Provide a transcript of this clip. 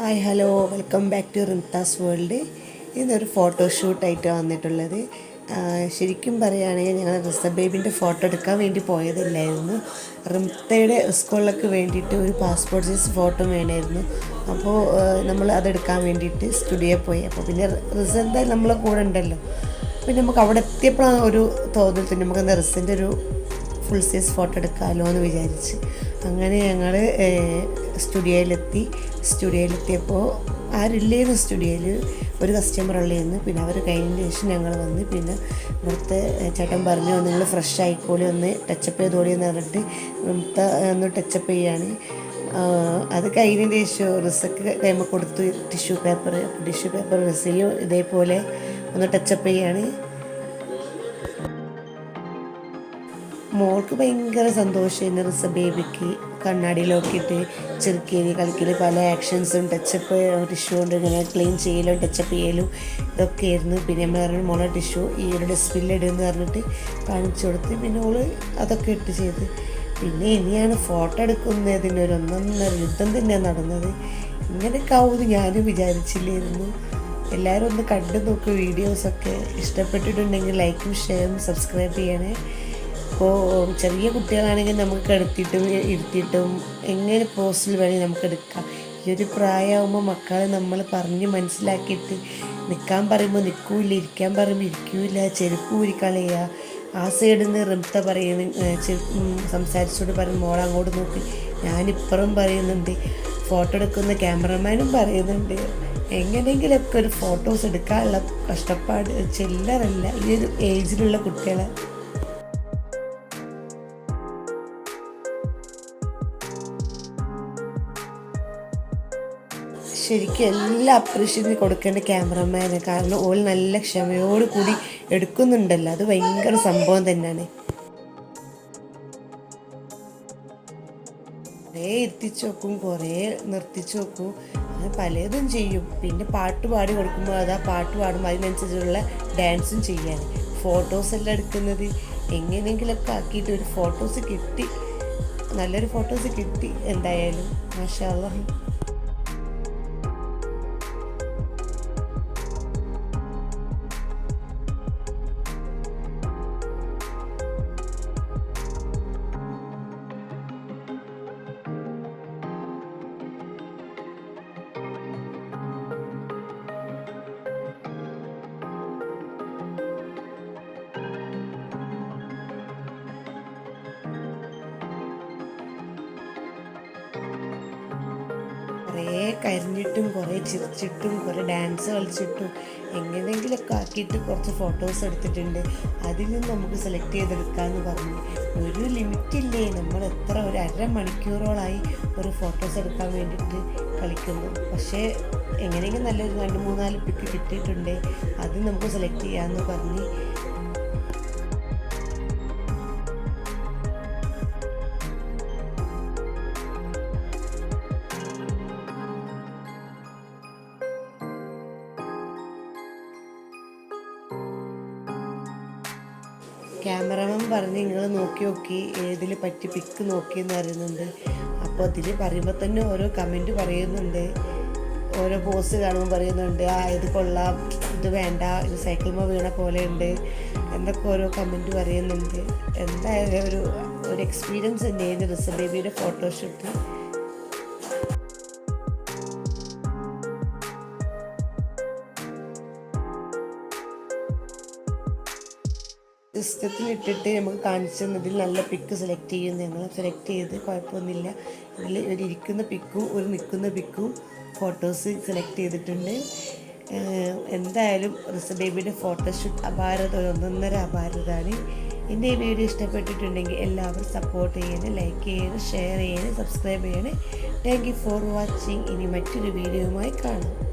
Hi hello welcome back to Rimtas world ഇന്നൊരു ഫോട്ടോഷൂട്ടായിട്ടാണ് വന്നിട്ടുള്ളത്. ശരിക്കും പറയുകയാണെങ്കിൽ ഞങ്ങൾ റിസ ബേബിന്റെ ഫോട്ടോ എടുക്കാൻ വേണ്ടി പോയതില്ലായിരുന്നു. റിംതയുടെ സ്കൂളിലേക്ക് വേണ്ടിയിട്ട് ഒരു പാസ്പോർട്ട് സൈസ് ഫോട്ടോ വേണമായിരുന്നു. അപ്പോൾ നമ്മൾ അതെടുക്കാൻ വേണ്ടിയിട്ട് സ്റ്റുഡിയോ പോയി. അപ്പോൾ പിന്നെ റിസ എന്തായാലും നമ്മളെ കൂടെ ഉണ്ടല്ലോ. പിന്നെ നമുക്ക് അവിടെ എത്തിയപ്പോഴാണ് ഒരു തോന്നൽ. പിന്നെ നമുക്ക് റിസിന്റെ ഒരു ഫുൾ സൈസ് ഫോട്ടോ എടുക്കാമല്ലോ എന്ന് വിചാരിച്ച്. അങ്ങനെ ഞങ്ങൾ സ്റ്റുഡിയോയിലെത്തി. സ്റ്റുഡിയോയിലെത്തിയപ്പോൾ ആരില്ലേന്ന് സ്റ്റുഡിയോയിൽ ഒരു കസ്റ്റമർ ഉള്ളതെന്ന് പിന്നെ അവർ കഴിഞ്ഞതിന് ശേഷം ഞങ്ങൾ വന്ന് പിന്നെ ഇവിടുത്തെ ചേട്ടൻ പറഞ്ഞു നിങ്ങൾ ഫ്രഷ് ആയിക്കോളി ഒന്ന് ടച്ചപ്പ് ചെയ്തോളി എന്ന് പറഞ്ഞിട്ട് ഇവിടുത്തെ ഒന്ന് ടച്ചപ്പ് ചെയ്യാണ്. അത് കഴിഞ്ഞതിന് ശേഷം റിസക്ക് ടൈം കൊടുത്തു ടിഷ്യൂ പേപ്പർ ടിഷ്യൂ പേപ്പർ റിസയും ഇതേപോലെ ഒന്ന് ടച്ചപ്പ് ചെയ്യാണ്. മോൾക്ക് ഭയങ്കര സന്തോഷമായിരുന്നു റിസ ബേബിക്ക് കണ്ണാടിയിലൊക്കെ ചെറുക്കേരി കളിക്കൽ പല ആക്ഷൻസും ടച്ചപ്പ് ടിഷ്യൂ കൊണ്ട് ഇങ്ങനെ ക്ലീൻ ചെയ്യലും ടച്ചപ്പ് ചെയ്യലും ഇതൊക്കെ ആയിരുന്നു പിന്നെ നമ്മൾ പറഞ്ഞു മോളെ ടിഷ്യൂ ഈ ഒരു ഡസ്റ്റ്ബിന്നിൽ ഇടുമെന്ന് പറഞ്ഞിട്ട് കാണിച്ചു കൊടുത്ത് പിന്നെ ഓൾ അതൊക്കെ ഇട്ട് ചെയ്ത്. പിന്നെ ഇനിയാണ് ഫോട്ടോ എടുക്കുന്നതിന് ഒരു ഒന്നൊന്നര യുദ്ധം തന്നെയാണ് നടന്നത്. ഇങ്ങനെയൊക്കെ ആവുമെന്ന് ഞാനും വിചാരിച്ചില്ലായിരുന്നു. എല്ലാവരും ഒന്ന് കണ്ടു നോക്കുക വീഡിയോസൊക്കെ ഇഷ്ടപ്പെട്ടിട്ടുണ്ടെങ്കിൽ ലൈക്കും ഷെയറും സബ്സ്ക്രൈബ് ചെയ്യണേ. അപ്പോൾ ചെറിയ കുട്ടികളാണെങ്കിൽ നമുക്ക് കിടത്തിയിട്ടും ഇരുത്തിയിട്ടും എങ്ങനെ പോസ്റ്റിൽ വേണമെങ്കിൽ നമുക്ക് എടുക്കാം. ഈ ഒരു പ്രായമാകുമ്പോൾ മക്കളെ നമ്മൾ പറഞ്ഞ് മനസ്സിലാക്കിയിട്ട് നിൽക്കാൻ പറയുമ്പോൾ നിൽക്കൂല ഇരിക്കാൻ പറയുമ്പോൾ ഇരിക്കൂല ചെരുപ്പ് ഊരിക്കളയുക കളയുക ആ സൈഡിൽ നിന്ന് റിംത്ത പറയുന്നു സംസാരിച്ചോട് പറയും മോൾ അങ്ങോട്ട് നോക്കി. ഞാനിപ്പുറം പറയുന്നുണ്ട് ഫോട്ടോ എടുക്കുന്ന ക്യാമറമാനും പറയുന്നുണ്ട്. എങ്ങനെയെങ്കിലുമൊക്കെ ഒരു ഫോട്ടോസ് എടുക്കാനുള്ള കഷ്ടപ്പാട് ചില്ലറല്ല. ഈ ഒരു ഏജിലുള്ള കുട്ടികളെ ശരിക്കും എല്ലാ അപ്രീഷിയേറ്റ് കൊടുക്കേണ്ട ക്യാമറമാന് കാരണം ഓൾ നല്ല ക്ഷമയോട് കൂടി എടുക്കുന്നുണ്ടല്ലോ. അത് ഭയങ്കര സംഭവം തന്നെയാണ്. കുറേ എത്തിച്ചു നോക്കും കുറേ നിർത്തിച്ചു നോക്കും. അങ്ങനെ പലതും ചെയ്യും. പിന്നെ പാട്ട് പാടി കൊടുക്കുമ്പോൾ അത് ആ പാട്ട് പാടുമ്പോൾ അതിനനുസരിച്ചുള്ള ഡാൻസും ചെയ്യാൻ ഫോട്ടോസ് എല്ലാം എടുക്കുന്നത്. എങ്ങനെയെങ്കിലൊക്കെ ആക്കിയിട്ട് ഒരു ഫോട്ടോസ് കിട്ടി. നല്ലൊരു ഫോട്ടോസ് കിട്ടി എന്തായാലും. മാഷാ കുറേ കരഞ്ഞിട്ടും കുറേ ചിരിച്ചിട്ടും കുറേ ഡാൻസ് കളിച്ചിട്ടും എങ്ങനെയെങ്കിലുമൊക്കെ ആക്കിയിട്ട് കുറച്ച് ഫോട്ടോസ് എടുത്തിട്ടുണ്ട്. അതിൽ നിന്ന് നമുക്ക് സെലക്ട് ചെയ്തെടുക്കാമെന്ന് പറഞ്ഞു. ഒരു ലിമിറ്റില്ലേ നമ്മൾ എത്ര ഒരു അര മണിക്കൂറോളായി ഒരു ഫോട്ടോസ് എടുക്കാൻ വേണ്ടിയിട്ട് കളിക്കുന്നു. പക്ഷേ എങ്ങനെയെങ്കിലും നല്ലൊരു രണ്ട് മൂന്നാൽ പിക്ക് കിട്ടിയിട്ടുണ്ട്. അത് നമുക്ക് സെലക്ട് ചെയ്യാമെന്ന് പറഞ്ഞ് ക്യാമറമാൻ പറഞ്ഞ് നിങ്ങൾ നോക്കി നോക്കി ഏതിൽ പറ്റി പിക്ക് നോക്കിയെന്ന് പറയുന്നുണ്ട്. അപ്പോൾ അതിൽ പറയുമ്പോൾ തന്നെ ഓരോ കമന്റ് പറയുന്നുണ്ട്. ഓരോ പോസ്റ്റ് കാണുമ്പോൾ പറയുന്നുണ്ട് ആ ഇത് കൊള്ളാം ഇത് വേണ്ട ഇത് സൈക്കിൾമ വീണ പോലെയുണ്ട് ഉണ്ട് എന്നൊക്കെ ഓരോ കമന്റ് പറയുന്നുണ്ട്. എന്തായാലും ഒരു ഒരു എക്സ്പീരിയൻസ് തന്നെയായിരുന്നു റിസബേബിയുടെ ഫോട്ടോഷൂട്ട് സിസ്റ്റത്തിൽ ഇട്ടിട്ട് നമുക്ക് കാണിച്ചു തന്നതിൽ നല്ല പിക്ക് സെലക്ട് ചെയ്യും ഞങ്ങൾ സെലക്ട് ചെയ്ത് കുഴപ്പമൊന്നുമില്ല. ഇതിൽ ഒരു ഇരിക്കുന്ന പിക്കും ഒരു നിൽക്കുന്ന പിക്കും ഫോട്ടോസ് സെലക്ട് ചെയ്തിട്ടുണ്ട്. എന്തായാലും റിസ ബേബിയുടെ ഫോട്ടോഷൂട്ട് അപാരത ഒന്നൊന്നര അപാരതാണ്. എന്റെ ഈ വീഡിയോ ഇഷ്ടപ്പെട്ടിട്ടുണ്ടെങ്കിൽ എല്ലാവരും സപ്പോർട്ട് ചെയ്യണേ ലൈക്ക് ചെയ്യണേ ഷെയർ ചെയ്യണേ സബ്സ്ക്രൈബ് ചെയ്യണേ. താങ്ക് യു ഫോർ വാച്ചിങ് ഇനി മറ്റൊരു വീഡിയോയുമായി കാണാം.